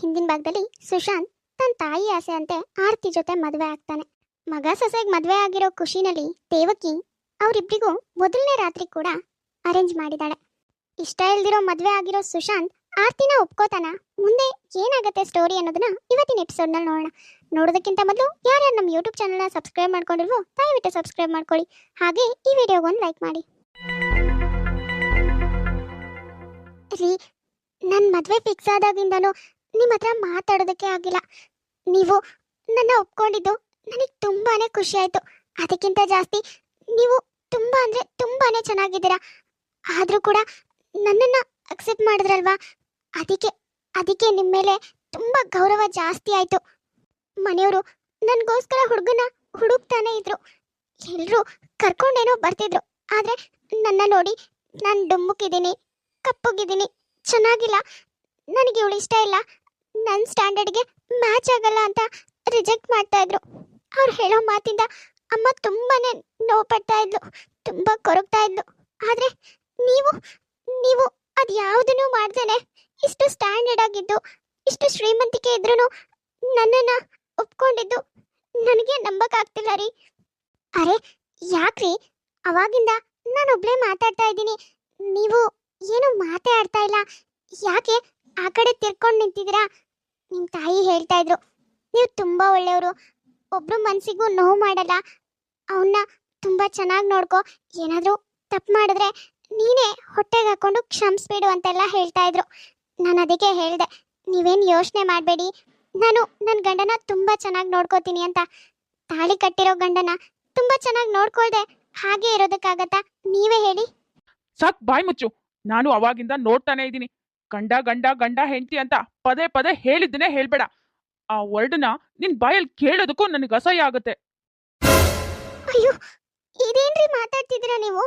ಹಿಂದಿನ ಭಾಗದಲ್ಲಿ ಸುಶಾಂತ್ ತನ್ನ ತಾಯಿ ಆಸೆ ಅಂತೆ ಆರ್ತಿ ಜೊತೆ ಮದುವೆ ಆಗ್ತಾನೆ. ಮಗ ಸೊಸೆಗೆ ಮದುವೆ ಆಗಿರೋ ಖುಷಿನಲ್ಲಿ ದೇವಕಿ ಅವರಿಬ್ಬರಿಗೂ ಮೊದಲನೇ ರಾತ್ರಿ ಕೂಡ ಅರೇಂಜ್ ಮಾಡಿದಾಳೆ. ಇಷ್ಟ ಇಲ್ದಿರೋ ಮದುವೆ ಆಗಿರೋ ಸುಶಾಂತ್ ಆರತಿನ ಒಪ್ಕೋತಾನ ಮುಂದೆ ಏನಾಗುತ್ತೆ ಸ್ಟೋರಿ ಅನ್ನೋದನ್ನ ಇವತ್ತಿನ ಎಪಿಸೋಡ್ನಲ್ಲಿ ನೋಡೋಣ. ನೋಡೋದಕ್ಕಿಂತ ಮೊದಲು ಯಾರ್ಯಾರು ನಮ್ಮ ಯೂಟ್ಯೂಬ್ ಚಾನಲ್ನ ಸಬ್ಸ್ಕ್ರೈಬ್ ಮಾಡ್ಕೊಂಡಿಲ್ವೋ ದಯವಿಟ್ಟು ಸಬ್ಸ್ಕ್ರೈಬ್ ಮಾಡ್ಕೊಳ್ಳಿ. ಹಾಗೆ ಈ ವಿಡಿಯೋಗೊಂದು ಲೈಕ್ ಮಾಡಿ. ರೀ ನನ್ನ ಮದುವೆ ಫಿಕ್ಸ್ ಆದಾಗಿಂದನೂ ನಿಮ್ಮ ಹತ್ರ ಮಾತಾಡೋದಕ್ಕೆ ಆಗಿಲ್ಲ. ನೀವು ನನ್ನ ಒಪ್ಕೊಂಡಿದ್ದು ನನಗೆ ತುಂಬಾನೇ ಖುಷಿ ಆಯಿತು ಅದಕ್ಕಿಂತ ಜಾಸ್ತಿ ನೀವು ತುಂಬ ಅಂದರೆ ತುಂಬಾನೇ ಚೆನ್ನಾಗಿದ್ದೀರಾ. ಆದರೂ ಕೂಡ ನನ್ನನ್ನು ಅಕ್ಸೆಪ್ಟ್ ಮಾಡಿದ್ರಲ್ವಾ? ಅದಕ್ಕೆ ಅದಕ್ಕೆ ನಿಮ್ಮ ಮೇಲೆ ತುಂಬ ಗೌರವ ಜಾಸ್ತಿ ಆಯಿತು. ಮನೆಯವರು ನನಗೋಸ್ಕರ ಹುಡುಗನ ಹುಡುಕ್ತಾನೆ ಇದ್ರು. ಎಲ್ಲರೂ ಕರ್ಕೊಂಡೇನೋ ಬರ್ತಿದ್ರು. ಆದರೆ ನನ್ನ ನೋಡಿ ನಾನು ಡುಮ್ಮುಕಿದ್ದೀನಿ ಕಪ್ಪುಗಿದ್ದೀನಿ, ಚೆನ್ನಾಗಿಲ್ಲ. ನನಗೆ ಇವಳು ಇಷ್ಟ ಇಲ್ಲ. ನನ್ನ ಸ್ಟ್ಯಾಂಡರ್ಡ್ಗೆ ಮ್ಯಾಚ್ ಆಗಲ್ಲ ಅಂತ ರಿಜೆಕ್ಟ್ ಮಾಡ್ತಾ ಇದ್ರು. ಅವ್ರು ಹೇಳೋ ಮಾತಿಂದ ಅಮ್ಮ ತುಂಬಾನೇ ನೋವು ಪಡ್ತಾ ಇದ್ಲು, ತುಂಬ ಕೊರಗ್ತಾ ಇದ್ಲು. ಆದರೆ ನೀವು ನೀವು ಅದು ಯಾವುದನ್ನು ಮಾಡ್ದೇನೆ. ಇಷ್ಟು ಸ್ಟ್ಯಾಂಡರ್ಡ್ ಆಗಿದ್ದು, ಇಷ್ಟು ಶ್ರೀಮಂತಿಕೆ ಇದ್ರೂ ನನ್ನನ್ನು ಒಪ್ಕೊಂಡಿದ್ದು ನನಗೆ ನಂಬಕ್ಕಾಗ್ತಿಲ್ಲ ರೀ. ಅರೆ, ಯಾಕ್ರಿ? ಅವಾಗಿಂದ ನಾನೊಬ್ಳೇ ಮಾತಾಡ್ತಾ ಇದ್ದೀನಿ. ನೀವು ಏನು ಮಾತಾಡ್ತಾ ಇಲ್ಲ. ಯಾಕೆ ಆ ಕಡೆ ತಿರ್ಕೊಂಡು ನಿಂತಿದ್ದೀರಾ? ನಿಮ್ಮ ತಾಯಿ ಹೇಳ್ತಾ ಇದ್ರು. ನೀವು ತುಂಬ ಒಳ್ಳೆಯವರು. ಒಬ್ರು ಮನಸ್ಸಿಗೂ ನೋವು ಮಾಡಲ್ಲ. ಅವನ್ನ ತುಂಬ ಚೆನ್ನಾಗಿ ನೋಡ್ಕೊ. ಏನಾದರೂ ತಪ್ಪು ಮಾಡಿದ್ರೆ ನೀನೇ ಹೊಟ್ಟೆಗೆ ಹಾಕೊಂಡು ಕ್ಷಮಿಸ್ಬಿಡು ಅಂತೆಲ್ಲ ಹೇಳ್ತಾ ಇದ್ರು. ನಾನು ಅದಕ್ಕೆ ಹೇಳಿದೆ, ನೀವೇನು ಯೋಚನೆ ಮಾಡಬೇಡಿ. ನಾನು ನನ್ನ ಗಂಡನ ತುಂಬ ಚೆನ್ನಾಗಿ ನೋಡ್ಕೋತೀನಿ ಅಂತ. ತಾಳಿ ಕಟ್ಟಿರೋ ಗಂಡನ ತುಂಬ ಚೆನ್ನಾಗಿ ನೋಡ್ಕೊಳ್ದೆ. ಹಾಗೆ ಇರೋದಕ್ಕಾಗತ್ತಾ? ನೀವೇ ಹೇಳಿ. ಸಾಕ್ ಬಾಯ್ ಮುಚ್ಚು. ನಾನು ಅವಾಗಿಂದ ನೋಡ್ತಾನೆ ಇದ್ದೀನಿ. ಗಂಡ ಗಂಡ ಗಂಡ ಹೆಂಡತಿ ಅಂತ ಪದೇ ಪದೇ ಹೇಳಿದ್ದನ್ನೇ ಹೇಳ್ಬೇಡ. ಆ ವರ್ಡ್ನ ನಿನ್ ಬಾಯಲ್ಲಿ ಕೇಳೋದಕ್ಕೂ ನನಗೆ ಅಸಹ್ಯ ಆಗುತ್ತೆ. ಅಯ್ಯೋ ಇದೇನ್ರಿ ಮಾತಾಡ್ತಿದ್ದೀರಾ ನೀವು?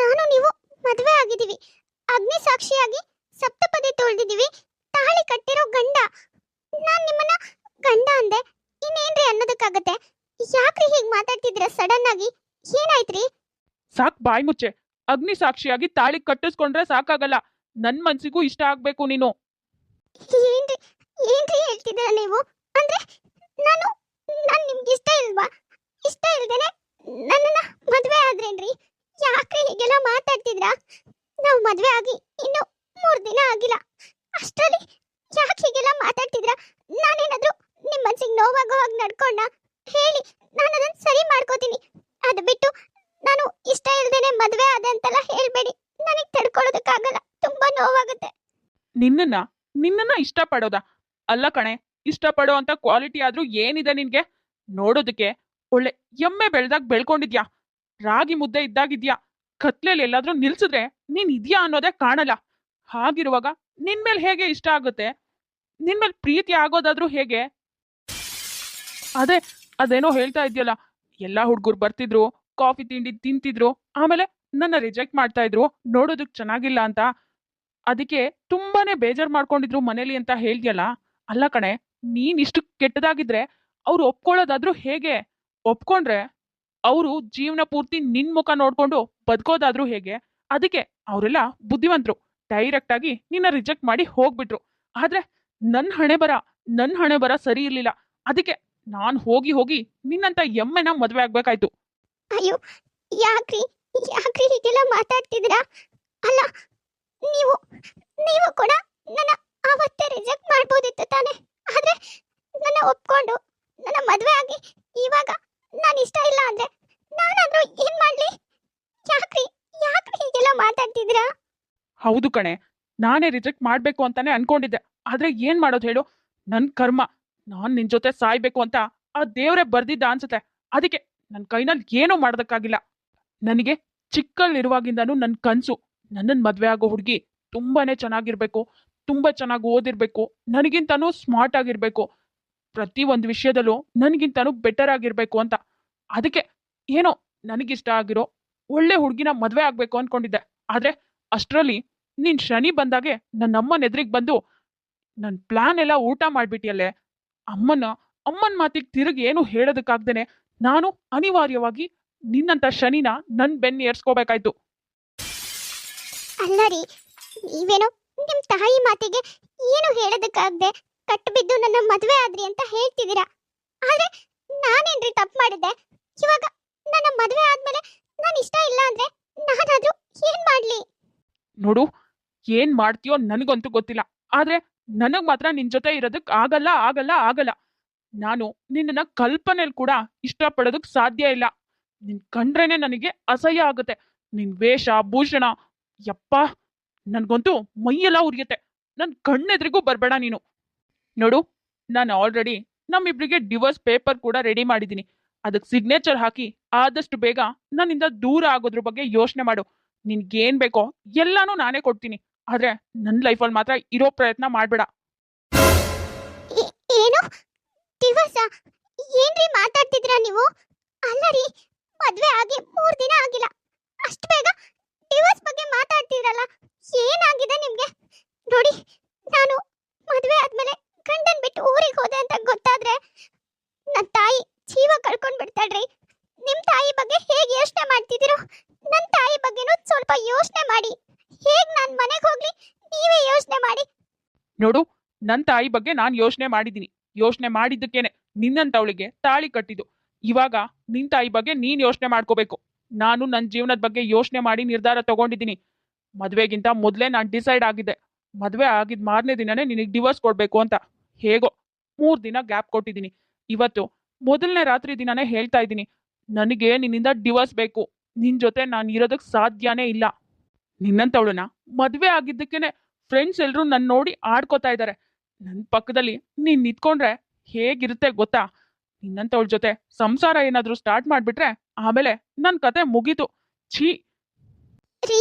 ನಾನು ನೀವು ಮದುವೆ ಆಗಿದ್ದೀವಿ. ಅಗ್ನಿ ಸಾಕ್ಷಿಯಾಗಿ ಸಪ್ತಪದಿ ತೊಳ್ದಿದ್ದೀವಿ. ತಾಳಿ ಕಟ್ಟಿರೋ ಗಂಡ. ನಾನು ನಿಮ್ಮನ್ನ ಗಂಡ ಅಂದೆ. ಇನ್ನೇನ್ರಿ ಅನ್ನೋದಕ್ಕಾಗತ್ತೆ? ಯಾಕ್ರಿ ಹೀಗೆ ಮಾತಾಡ್ತಿದ್ದೀರಾ ಸಡನ್ ಆಗಿ? ಏನಾಯ್ತ್ರಿ? ಸಾಕ್ ಬಾಯ್ ಮುಚ್ಚೆ. ಅಗ್ನಿ ಸಾಕ್ಷಿಯಾಗಿ ತಾಳಿ ಕಟ್ಟಿಸ್ಕೊಂಡ್ರೆ ಸಾಕಾಗಲ್ಲ. ನನ್ ಮನ್ಸಿಗೂ ಇಷ್ಟ ಆಗ್ಬೇಕು ನೀನು. ಏನ್ರಿ ಏನ್ರಿ ಹೇಳ್ತಿದ್ದೀರಾ ನೀವು? ಅಂದ್ರೆ ನಾನು ನಾನು ನಿಮ್ಗೆ ಇಷ್ಟ ಇಲ್ವಾ? ಇಷ್ಟ ಇಲ್ದೇನೆ ನನ್ನನ್ನ ಮದ್ವೆ ಆದ್ರೇನ್ರಿ? ಯಾಕ್ರಿ ಹೀಗೆಲ್ಲ ಮಾತಾಡ್ತಿದ್ರಾ ನಾವು ಮದ್ವೆ ಆಗಿ ಇನ್ನು ಮೂರ್ ದಿನ ಆಗಿಲ್ಲ. ಅಷ್ಟರಲ್ಲಿ ಯಾಕೆ ಹೀಗೆಲ್ಲ ಮಾತಾಡ್ತಿದ್ರಾ ನಾನೇನಾದ್ರೂ ನಿಮ್ಮ ಮನ್ಸಿಗೆ ನೋವಾಗೋ ಹಾಗೆ ನಡ್ಕೊಂಡ ಹೇಳಿ ನಾನು ಅದನ್ನ ಸರಿ ಮಾಡ್ಕೋತೀನಿ. ಅದು ಬಿಟ್ಟು ನಾನು ಇಷ್ಟ ಇಲ್ದೇನೆ ಮದ್ವೆ ಆದೆ ಅಂತೆಲ್ಲ ಹೇಳ್ಬೇಡಿ. ನನಗೆ ತಡ್ಕೊಳ್ಳೋದಕ್ಕಾಗಲ್ಲ ನೋವಾಗುತ್ತೆ. ನಿನ್ನನ್ನ ನಿನ್ನನ್ನ ಇಷ್ಟಪಡೋದ. ಅಲ್ಲ ಕಣೆ, ಇಷ್ಟಪಡೋ ಅಂತ ಕ್ವಾಲಿಟಿ ಆದ್ರೂ ಏನಿದೆ ನಿನ್ಗೆ? ನೋಡೋದಕ್ಕೆ ಒಳ್ಳೆ ಎಮ್ಮೆ ಬೆಳ್ದಾಗ ಬೆಳ್ಕೊಂಡಿದ್ಯಾ? ರಾಗಿ ಮುದ್ದೆ ಇದ್ದಾಗಿದ್ಯಾ? ಕತ್ಲೆಯಲ್ಲಿ ಎಲ್ಲಾದ್ರೂ ನಿಲ್ಸಿದ್ರೆ ನೀನ್ ಇದ್ಯಾ ಅನ್ನೋದೇ ಕಾಣಲ್ಲ. ಹಾಗಿರುವಾಗ ನಿನ್ಮೇಲ್ ಹೇಗೆ ಇಷ್ಟ ಆಗುತ್ತೆ? ನಿನ್ಮೇಲ್ ಪ್ರೀತಿ ಆಗೋದಾದ್ರೂ ಹೇಗೆ? ಅದೇ, ಅದೇನೋ ಹೇಳ್ತಾ ಇದ್ಯಲ್ಲ, ಎಲ್ಲಾ ಹುಡುಗರು ಬರ್ತಿದ್ರು, ಕಾಫಿ ತಿಂಡಿ ತಿಂತಿದ್ರು, ಆಮೇಲೆ ನನ್ನ ರಿಜೆಕ್ಟ್ ಮಾಡ್ತಾ ಇದ್ರು, ನೋಡೋದಕ್ ಚೆನ್ನಾಗಿಲ್ಲ ಅಂತ. ಅದಕ್ಕೆ ತುಂಬಾನೇ ಬೇಜಾರ್ ಮಾಡ್ಕೊಂಡಿದ್ರು ಮನೇಲಿ ಅಂತ ಹೇಳ್ದ್ಯಲ್ಲ, ಅಲ್ಲ ಕಣೆ, ನೀನ್ ಇಷ್ಟು ಕೆಟ್ಟದಾಗಿದ್ರೆ ಅವ್ರು ಒಪ್ಕೊಳ್ಳೋದಾದ್ರೂ ಹೇಗೆ? ಒಪ್ಕೊಂಡ್ರೆ ಅವರು ಜೀವನ ಪೂರ್ತಿ ನಿನ್ ಮುಖ ನೋಡ್ಕೊಂಡು ಬದುಕೋದಾದ್ರೂ ಹೇಗೆ? ಅದಕ್ಕೆ ಅವರೆಲ್ಲ ಬುದ್ಧಿವಂತರು ಡೈರೆಕ್ಟ್ ಆಗಿ ನಿನ್ನ ರಿಜೆಕ್ಟ್ ಮಾಡಿ ಹೋಗ್ಬಿಟ್ರು. ಆದ್ರೆ ನನ್ ಹಣೆ ಬರ, ನನ್ ಹಣೆ ಬರ ಸರಿ ಇರ್ಲಿಲ್ಲ. ಅದಕ್ಕೆ ನಾನ್ ಹೋಗಿ ಹೋಗಿ ನಿನ್ನಂತ ಎಮ್ಮೆನ ಮದ್ವೆ ಆಗ್ಬೇಕಾಯ್ತು. ಅಯ್ಯೋ, ಯಾಕ್ರಿ ಯಾಕ್ರಿ ಹೀಗೆಲ್ಲ ಮಾತಾಡ್ತಿದ್ದೀರಾ? ಅಲ್ಲ ನೀವು ನೀವು ಕೂಡ ನನ್ನ ಆವತ್ತೇ ರಿಜೆಕ್ಟ್ ಮಾಡ್ಬೋದಿತ್ತು ತಾನೆ. ಆದ್ರೆ ನನ್ನ ಒಪ್ಕೊಂಡು, ನನ್ನ ಮದುವೆ ಆಗಿ ಇವಾಗ ನಾನು ಇಷ್ಟ ಇಲ್ಲ ಅಂದ್ರೆ ನಾನಾದ್ರೂ ಏನ್ ಮಾಡ್ಲಿ? ಯಾಕ್ರಿ ಯಾಕ್ರಿ ಹೀಗೆಲ್ಲ ಮಾತಾಡ್ತಿದ್ದೀರಾ? ಹೌದು ಕಣೆ, ನಾನೇ ರಿಜೆಕ್ಟ್ ಮಾಡ್ಬೇಕು ಅಂತಾನೆ ಅನ್ಕೊಂಡಿದ್ದೆ. ಆದ್ರೆ ಏನ್ ಮಾಡೋದು ಹೇಳು? ನನ್ ಕರ್ಮ, ನಾನ್ ನಿನ್ ಜೊತೆ ಸಾಯ್ಬೇಕು ಅಂತ ಆ ದೇವ್ರೆ ಬರ್ದಿದ್ದ ಅನ್ಸುತ್ತೆ. ಅದಕ್ಕೆ ನನ್ನ ಕೈನಲ್ಲಿ ಏನೂ ಮಾಡೋದಕ್ಕಾಗಿಲ್ಲ. ನನಗೆ ಚಿಕ್ಕಲ್ಲಿರುವಾಗಿಂದನೂ ನನ್ನ ಕನ್ಸು. ನನ್ನನ್ ಮದುವೆ ಆಗೋ ಹುಡುಗಿ ತುಂಬಾನೇ ಚೆನ್ನಾಗಿರ್ಬೇಕು, ತುಂಬಾ ಚೆನ್ನಾಗಿ ಓದಿರ್ಬೇಕು, ನನಗಿಂತನೂ ಸ್ಮಾರ್ಟ್ ಆಗಿರ್ಬೇಕು, ಪ್ರತಿ ಒಂದು ವಿಷಯದಲ್ಲೂ ನನಗಿಂತನೂ ಬೆಟರ್ ಆಗಿರ್ಬೇಕು ಅಂತ. ಅದಕ್ಕೆ ಏನೋ ನನಗಿಷ್ಟ ಆಗಿರೋ ಒಳ್ಳೆ ಹುಡುಗಿನ ಮದುವೆ ಆಗಬೇಕು ಅನ್ಕೊಂಡಿದ್ದೆ. ಆದ್ರೆ ಅಷ್ಟರಲ್ಲಿ ನಿನ್ನ ಶನಿ ಬಂದಾಗೆ ನನ್ನ ಅಮ್ಮನ ಎದುರಿಗೆ ಬಂದು ನನ್ನ ಪ್ಲಾನ್ ಎಲ್ಲ ಊಟ ಮಾಡ್ಬಿಟ್ಟಿಯಲ್ಲೇ ಅಮ್ಮನ ಅಮ್ಮನ ಮಾತಿಗೆ ತಿರುಗಿ ಏನು ಹೇಳೋದಕ್ಕಾಗ್ದೇನೆ ನಾನು ಅನಿವಾರ್ಯವಾಗಿ ನಿನ್ನಂತ ಶನಿನ ನನ್ನ ಬೆನ್ನು ಏರ್ಸ್ಕೋಬೇಕಾಯ್ತು. ಅಲ್ಲ ರೀ, ನೀವೇನೋ ನಿಮ್ ತಾಯಿ ಮಾತಿಗೆ ಏನು ಹೇಳೋದಕ್ಕಾಗದೆ ಕಟ್ಟು ಬಿದ್ದು ನನ್ನ ಮದುವೆ ಆದ್ರಿ ಅಂತ ಹೇಳ್ತಿದ್ದೀರಾ? ಆದ್ರೆ ನಾನೇನ್ರಿ ತಪ್ಪು ಮಾಡಿದ್ದೆ? ಇವಾಗ ನನ್ನ ಮದುವೆ ಆದ್ಮೇಲೆ ನಾನು ಇಷ್ಟ ಇಲ್ಲ ಅಂದ್ರೆ ನಾನಾದ್ರೂ ಏನ್ ಮಾಡ್ಲಿ? ನೋಡು, ಏನ್ ಮಾಡ್ತೀಯೋ ನನಗಂತೂ ಗೊತ್ತಿಲ್ಲ. ಆದ್ರೆ ನನಗ್ ಮಾತ್ರ ನಿನ್ ಜೊತೆ ಇರೋದಕ್ ಆಗಲ್ಲ ಆಗಲ್ಲ ಆಗಲ್ಲ. ನಾನು ನಿನ್ನ ಕಲ್ಪನೆಲ್ ಕೂಡ ಇಷ್ಟಪಡೋದಕ್ ಸಾಧ್ಯ ಇಲ್ಲ. ನಿನ್ ಕಂಡ್ರೇನೆ ನನಗೆ ಅಸಹ್ಯ ಆಗುತ್ತೆ. ನಿನ್ ವೇಷ, ಭೂಷಣ ಯಪ್ಪ, ನನ್ಗಂತೂ ಮೈಯೆಲ್ಲ ಉರಿಯುತ್ತೆ. ನನ್ ಕಣ್ಣೆದ್ರಿಗೂ ಬರ್ಬೇಡ ನೀನು. ನೋಡು, ನಾನು ಆಲ್ರೆಡಿ ನಮ್ಮಿಬ್ರಿಗೆ ಡಿವೋರ್ಸ್ ಪೇಪರ್ ಕೂಡ ರೆಡಿ ಮಾಡಿದ್ದೀನಿ. ಅದಕ್ಕೆ ಸಿಗ್ನೇಚರ್ ಹಾಕಿ ಆದಷ್ಟು ಬೇಗ ನನ್ನಿಂದ ದೂರ ಆಗೋದ್ರ ಬಗ್ಗೆ ಯೋಚನೆ ಮಾಡು. ನಿನ್ಗೇನ್ ಬೇಕೋ ಎಲ್ಲಾನು ನಾನೇ ಕೊಡ್ತೀನಿ. ಆದ್ರೆ ನನ್ನ ಲೈಫಲ್ಲಿ ಮಾತ್ರ ಇರೋ ಪ್ರಯತ್ನ ಮಾಡ್ಬೇಡ. ಏನು? ದಿವಸ ಏನ್ರಿ ನೀವು? ಅಲ್ಲರಿ ಮದ್ವೆ ಆಗಿ ಮೂರ್ ದಿನ ಆಗಿಲ್ಲ. ಅಷ್ಟು ಬೇಗ ಡಿವೋರ್ಸ್ ಬಗ್ಗೆ ಮಾತಾಡ್ತಿದ್ರಲ್ಲ? ಏನಾಗಿದೆ ನಿಮ್ಗೆ? ನೋಡಿ, ನಾನು ಮದುವೆ ಆದ್ಮೇಲೆ ಗಂಡನ್ ಬಿಟ್ಟು ಊರಿಗೆ ಹೋದೆ ಅಂತ ಗೊತ್ತಾದ್ರೆ ನನ್ನ ತಾಯಿ ಜೀವ ಕಳ್ಕೊಂಡ್ ಬಿಡ್ತಾಳ್ರಿ. ನಿಮ್ ತಾಯಿ ಬಗ್ಗೆ ಹೇಗೆ ಯೋಚನೆ ಮಾಡ್ತಿದ್ದೀರೋ ನನ್ನ ತಾಯಿ ಬಗ್ಗೆನೂ ಸ್ವಲ್ಪ ಯೋಚನೆ ಮಾಡಿ. ಹೇಗ್ ನಾನ್ ಮನೆಗೆ ಹೋಗ್ಲಿ, ನೀವೇ ಯೋಚನೆ ಮಾಡಿ. ನೋಡು ನನ್ನ ತಾಯಿ ಬಗ್ಗೆ ನಾನು ಯೋಚನೆ ಮಾಡಿದ್ದೀನಿ. ಯೋಚನೆ ಮಾಡಿದ್ದಕ್ಕೇನೆ ನಿನ್ನಂತವಳಿಗೆ ತಾಳಿ ಕಟ್ಟಿದ್ದು. ಇವಾಗ ನಿನ್ ತಾಯಿ ಬಗ್ಗೆ ನೀನ್ ಯೋಚನೆ ಮಾಡ್ಕೋಬೇಕು. ನಾನು ನನ್ನ ಜೀವನದ ಬಗ್ಗೆ ಯೋಚನೆ ಮಾಡಿ ನಿರ್ಧಾರ ತಗೊಂಡಿದ್ದೀನಿ. ಮದುವೆಗಿಂತ ಮೊದಲೇ ನಾನು ಡಿಸೈಡ್ ಆಗಿದ್ದೆ. ಮದುವೆ ಆಗಿದ ಮಾರನೇ ದಿನನೇ ನಿನಗೆ ಡಿವೋರ್ಸ್ ಕೊಡಬೇಕು ಅಂತ. ಹೇಗೋ, ಮೂರು ದಿನ ಗ್ಯಾಪ್ ಕೊಟ್ಟಿದ್ದೀನಿ. ಇವತ್ತು ಮೊದಲನೇ ರಾತ್ರಿ ದಿನನೇ ಹೇಳ್ತಾ ಇದ್ದೀನಿ, ನನಗೆ ನಿನ್ನಿಂದ ಡಿವೋರ್ಸ್ ಬೇಕು. ನಿನ್ನ ಜೊತೆ ನಾನು ಇರೋದಕ್ಕೆ ಸಾಧ್ಯನೇ ಇಲ್ಲ. ನಿನ್ನಂತವಳನ್ನ ಮದುವೆ ಆಗಿದ್ದಕ್ಕೇನೆ ಫ್ರೆಂಡ್ಸ್ ಎಲ್ಲರೂ ನನ್ನ ನೋಡಿ ಆಡ್ಕೋತಾ ಇದ್ದಾರೆ ನನ್ನ ಪಕ್ಕದಲ್ಲಿ ನೀನು ನಿಂತ್ಕೊಂಡ್ರೆ ಹೇಗಿರುತ್ತೆ ಗೊತ್ತಾ? ನಿನ್ನಂತವಳ ಜೊತೆ ಸಂಸಾರ ಏನಾದ್ರೂ ಸ್ಟಾರ್ಟ್ ಮಾಡ್ಬಿಟ್ರೆ ಆಮೇಲೆ ನನ್ ಕತೆ ಮುಗೀತು. ಛೀ. ರೀ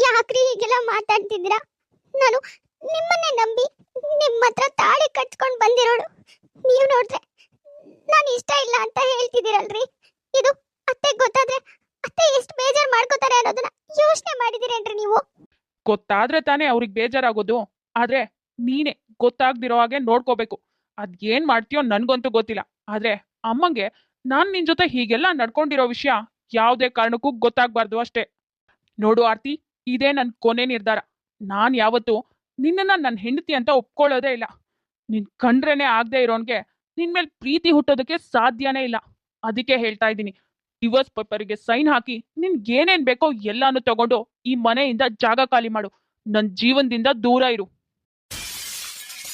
ಯಾಕ್ರಿ ಹೀಗೆಲ್ಲ ಮಾತಾಡ್ತಿದ್ದೀರಾ? ನಾನು ನಿಮ್ಮನ್ನೇ ನಂಬಿ ನಿಮ್ಮ ಹತ್ರ ತಾಳಿ ಕಟ್ಕೊಂಡು ಬಂದಿರೋಳು. ನೀವು ನೋಡಿದ್ರೆ ನಾನು ಇಷ್ಟ ಇಲ್ಲ ಅಂತ ಹೇಳ್ತಿದ್ದೀರಲ್ರಿ. ಇದು ಅತ್ತೆ ಗೊತ್ತಾದ್ರೆ ಅತ್ತೆ ಎಷ್ಟು ಬೇಜಾರು ಮಾಡ್ಕೋತಾರೆ ಅನ್ನೋದನ್ನ ಯೋಚನೆ ಮಾಡಿದಿರೇನ್ರಿ ನೀವು? ಗೊತ್ತಾದ್ರೆ ತಾನೇ ಅವ್ರಿಗೆ ಬೇಜಾರಾಗೋದು. ಆದ್ರೆ ನೀನೆ ಗೊತ್ತಾಗ್ದಿರೋ ಹಾಗೆ ನೋಡ್ಕೋಬೇಕು. ಅದ್ ಏನ್ ಮಾಡ್ತೀಯೋ ನನ್ಗಂತೂ ಗೊತ್ತಿಲ್ಲ. ಆದ್ರೆ ಅಮ್ಮಂಗೆ, ನಾನ್ ನಿನ್ ಜೊತೆ ಹೀಗೆಲ್ಲ ನಡ್ಕೊಂಡಿರೋ ವಿಷಯ ಯಾವುದೇ ಕಾರಣಕ್ಕೂ ಗೊತ್ತಾಗ್ಬಾರ್ದು ಅಷ್ಟೇ. ನೋಡು ಆರ್ತಿ, ಇದೇ ನನ್ ಕೊನೆ ನಿರ್ಧಾರ. ನಾನ್ ಯಾವತ್ತೂ ನಿನ್ನನ್ನ ನನ್ನ ಹೆಂಡತಿ ಅಂತ ಒಪ್ಕೊಳ್ಳೋದೇ ಇಲ್ಲ. ನಿನ್ ಕಂಡ್ರೇನೆ ಆಗದೆ ಇರೋನ್ಗೆ ನಿನ್ ಮೇಲೆ ಪ್ರೀತಿ ಹುಟ್ಟೋದಕ್ಕೆ ಸಾಧ್ಯನೇ ಇಲ್ಲ. ಅದಕ್ಕೆ ಹೇಳ್ತಾ ಇದ್ದೀನಿ. ಡಿವೋರ್ಸ್ ಪೇಪರ್ಗೆ ಸೈನ್ ಹಾಕಿ ನಿನ್ಗೇನೇನ್ ಬೇಕೋ ಎಲ್ಲಾನು ತಗೊಂಡು ಈ ಮನೆಯಿಂದ ಜಾಗ ಖಾಲಿ ಮಾಡು. ನನ್ ಜೀವನದಿಂದ ದೂರ ಇರು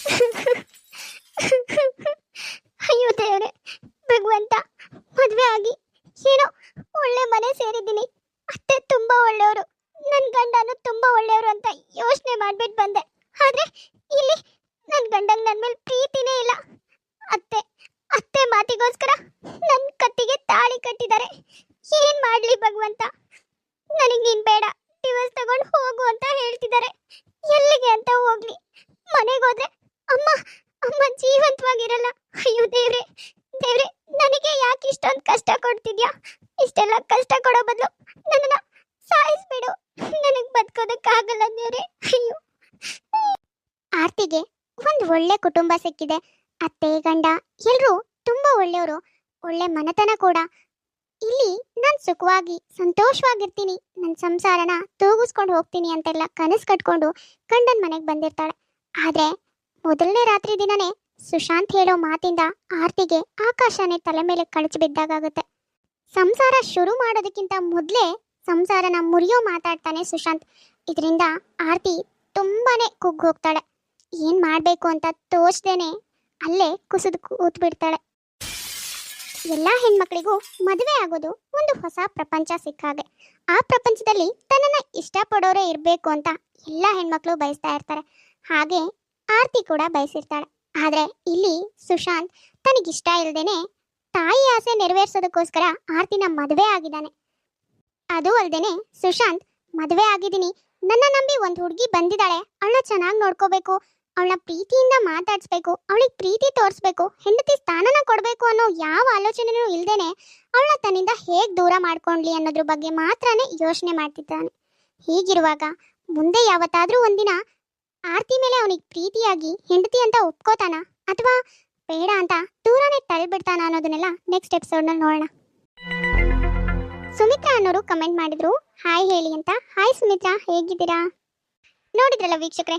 ಅಯ್ಯೋ ದೇವ್ರೆ ಭಗವಂತ ಮದ್ವೆ ಆಗಿ ಏನೋ ಒಳ್ಳೆ ಮನೆ ಸೇರಿದ್ದೀನಿ ಅತ್ತೆ ತುಂಬಾ ಒಳ್ಳೆಯವರು ನನ್ನ ಗಂಡನು ತುಂಬಾ ಒಳ್ಳೆಯವರು ಅಂತ ಯೋಚನೆ ಮಾಡ್ಬಿಟ್ಟು ಬಂದೆ ಆದ್ರೆ ಇಲ್ಲಿ ನನ್ನ ಗಂಡಂಗ್ ನನ್ನ ಮೇಲೆ ಪ್ರೀತಿನೇ ಇಲ್ಲ ಅತ್ತೆ ಅತ್ತೆ ಮಾತಿಗೋಸ್ಕರ ನನ್ನ ಕತ್ತಿಗೆ ತಾಳಿ ಕಟ್ಟಿದ್ದಾರೆ ಏನ್ ಮಾಡ್ಲಿ ಭಗವಂತ. ನನಗೆ ನೀನ್ ಬೇಡ. ಡಿವೋರ್ಸ್ ತಗೊಂಡು ಹೋಗು ಅಂತ ಹೇಳ್ತಿದ್ದಾರೆ ಎಲ್ಲಿಗೆ ಅಂತ ಹೋಗ್ಲಿ. ಮನೆಗೆ ಹೋದ್ರೆ ಅಮ್ಮ ಅಮ್ಮ ಜೀವಂತವಾಗಿರಲ್ಲ. ಅಯ್ಯೋ ದೇವ್ರೆ ದೇವ್ರೆ, ನನಗೆ ಯಾಕೆ ಇಷ್ಟೊಂದು ಕಷ್ಟ ಕೊಡ್ತಿದ್ಯಾ? ಇಷ್ಟೆಲ್ಲ ಕಷ್ಟ ಕೊಡೋ ಬದಲು ನನ್ನನ್ನ ಸಾಯಿಸ್ಬಿಡು. ನನಗೆ ಬದುಕೋದಕ್ಕಾಗಲ್ಲ ದೇವ್ರೆ. ಅಯ್ಯೋ. ಆರ್ತಿಗೆ ಒಂದು ಒಳ್ಳೆ ಕುಟುಂಬ ಸಿಕ್ಕಿದೆ. ಅತ್ತೆ, ಗಂಡ ಎಲ್ಲರೂ ತುಂಬಾ ಒಳ್ಳೆಯವರು. ಒಳ್ಳೆ ಮನೆತನ ಕೂಡ. ಇಲ್ಲಿ ನಾನು ಸುಖವಾಗಿ, ಸಂತೋಷವಾಗಿರ್ತೀನಿ. ನನ್ನ ಸಂಸಾರನ ತೂಗಿಸ್ಕೊಂಡು ಹೋಗ್ತೀನಿ ಅಂತೆಲ್ಲ ಕನಸು ಕಟ್ಕೊಂಡು ಗಂಡನ ಮನೆಗೆ ಬಂದಿರ್ತಾಳೆ. ಆದ್ರೆ ಮೊದಲನೇ ರಾತ್ರಿ ದಿನನೇ ಸುಶಾಂತ್ ಹೇಳೋ ಮಾತಿಂದ ಆರ್ತಿಗೆ ಆಕಾಶನೇ ತಲೆ ಮೇಲೆ ಕಳಚಿ ಬಿದ್ದಾಗುತ್ತೆ ಸಂಸಾರ ಶುರು ಮಾಡೋದಕ್ಕಿಂತ ಮೊದಲೇ ಸಂಸಾರನ ಮುರಿಯೋ ಮಾತಾಡ್ತಾನೆ ಸುಶಾಂತ್. ಇದರಿಂದ ಆರ್ತಿ ತುಂಬಾನೇ ಕುಗ್ಗೋಗ್ತಾಳೆ ಏನ್ ಮಾಡ್ಬೇಕು ಅಂತ ತೋಚ್ದೇನೆ ಅಲ್ಲೇ ಕುಸಿದು ಕೂತ್ ಬಿಡ್ತಾಳೆ ಎಲ್ಲಾ ಹೆಣ್ಮಕ್ಳಿಗೂ ಮದುವೆ ಆಗೋದು ಒಂದು ಹೊಸ ಪ್ರಪಂಚ ಸಿಕ್ಕಾಗೆ. ಆ ಪ್ರಪಂಚದಲ್ಲಿ ತನ್ನನ್ನ ಇಷ್ಟಪಡೋರೇ ಇರಬೇಕು ಅಂತ ಎಲ್ಲ ಹೆಣ್ಮಕ್ಳು ಬಯಸ್ತಾ ಇರ್ತಾರೆ. ಹಾಗೆ ಆರ್ತಿ ಕೂಡ ಬಯಸಿರ್ತಾಳೆ. ಆದ್ರೆ ಇಲ್ಲಿ ಸುಶಾಂತ್ ತನಗಿಷ್ಟ ಇಲ್ದೇನೆ ತಾಯಿ ಆಸೆ ನೆರವೇರಿಸೋದಕ್ಕೋಸ್ಕರ ಆರ್ತಿನ ಮದುವೆ ಆಗಿದ್ದಾನೆ. ಅದು ಅಲ್ದೇನೆ ಸುಶಾಂತ್ ಮದುವೆ ಆಗಿದ್ದೀನಿ. ನನ್ನ ನಂಬಿ ಒಂದು ಹುಡುಗಿ ಬಂದಿದ್ದಾಳೆ. ಅವಳ ಚೆನ್ನಾಗಿ ನೋಡ್ಕೋಬೇಕು. ಅವಳನ್ನ ಪ್ರೀತಿಯಿಂದ ಮಾತಾಡಿಸ್ಬೇಕು, ಅವಳಿಗೆ ಪ್ರೀತಿ ತೋರಿಸ್ಬೇಕು, ಹೆಂಡತಿ ಸ್ಥಾನನ ಕೊಡಬೇಕು ಅನ್ನೋ ಯಾವ ಆಲೋಚನೆನೂ ಇಲ್ದೇನೆ ಅವಳ ತನ್ನಿಂದ ಹೇಗೆ ದೂರ ಮಾಡ್ಕೊಂಡ್ಲಿ ಅನ್ನೋದ್ರ ಬಗ್ಗೆ ಮಾತ್ರನೇ ಯೋಚನೆ ಮಾಡ್ತಿದ್ದಾನೆ. ಹೀಗಿರುವಾಗ ಮುಂದೆ ಯಾವತ್ತಾದರೂ ಒಂದಿನ ಆರ್ತಿ ಮೇಲೆ ಅವನಿಗೆ ಪ್ರೀತಿಯಾಗಿ ಹೆಂಡತಿ ಅಂತ ಒಪ್ಕೋತಾನ ಅಥವಾ ಬೇಡ ಅಂತ ದೂರನೇ ತಳ್ಳಿಬಿಡ್ತಾನ ಅನ್ನೋದನ್ನೆಲ್ಲ ನೆಕ್ಸ್ಟ್ ಎಪಿಸೋಡ್ನಲ್ಲಿ ನೋಡೋಣ. ಸುಮಿತ್ರಾ ಅನ್ನೋರು ಕಮೆಂಟ್ ಮಾಡಿದ್ರು, ಹಾಯ್ ಹೇಳಿ ಅಂತ. ಹಾಯ್ ಸುಮಿತ್ರಾ, ಹೇಗಿದ್ದೀರಾ? ನೋಡಿದ್ರಲ್ಲ ವೀಕ್ಷಕರೇ